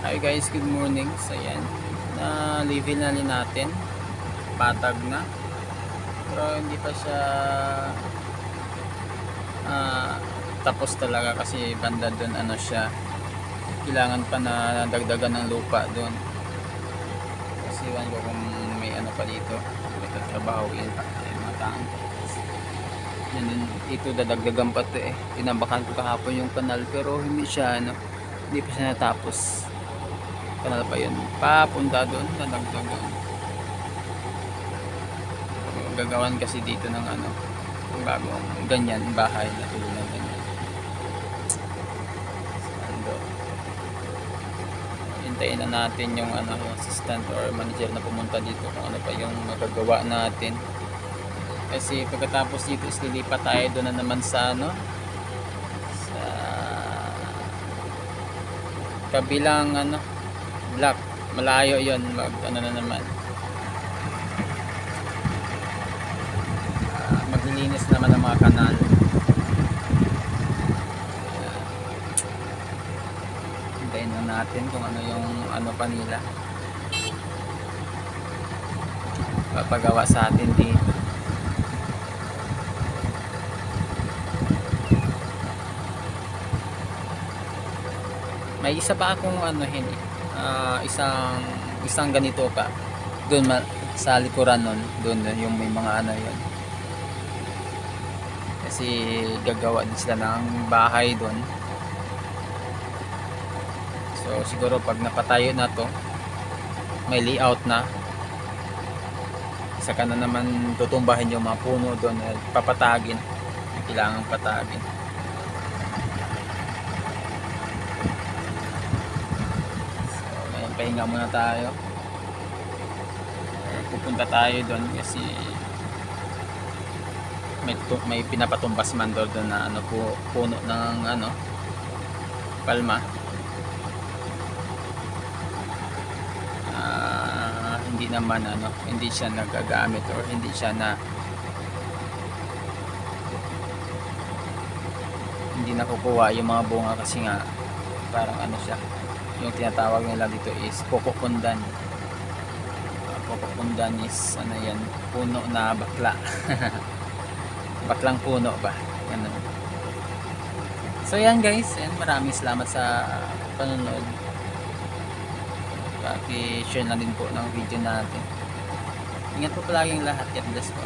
Hi guys, good morning. So yan, na level na rin natin. Patag na. Pero hindi pa siya ah, tapos talaga kasi banda doon ano siya. Kailangan pa na dagdagan ng lupa doon. Kasi iwan ko kung may ano pa dito. May tatrabaho yun pa. Ay, mga taong. Yan ito dadagdagan pa to eh. Tinabakan ko kahapon yung kanal pero hindi siya ano, hindi pa siya natapos kanal pa yun. Papunta doon nadagdagan gagawan kasi dito ng ano bagong ganyan bahay na tulad ganyan. Sando. hintayin na natin yung ano assistant or manager na pumunta dito kung ano pa yung magagawa natin. Kasi pagkatapos dito is lilipat tayo doon na naman sa ano sa kabilang ano black. Malayo yon mag ano na naman. Ah, maglilinis naman ng mga kanal. Ah, hintayin na natin kung ano yung ano pa nila. Papagawa sa atin dito. May isa pa akong ano hindi ah, isang isang ganito pa. Doon sa likuran nun doon yung may mga ano yun. Kasi gagawa din sila ng bahay doon. So siguro pag napatayo na to may layout na. Saka na naman tutumbahin yung mga puno doon at papatagin. Kailangan patagin Ngayon, pahinga muna tayo. Pupunta tayo doon kasi may, may pinapatumbas man doon na ano po puno ng ano palma. Ah, hindi naman ano, hindi siya nagagamit or hindi siya na hindi nakukuha yung mga bunga kasi nga parang ano siya yung tinatawag nila dito is pokokundan pokokundan is ano yan puno na bakla. Baklang puno ba? Ganun. So yan guys. Yan maraming salamat sa panonood. Paki share na din po ng video natin. Ingat po palaging lahat. God bless po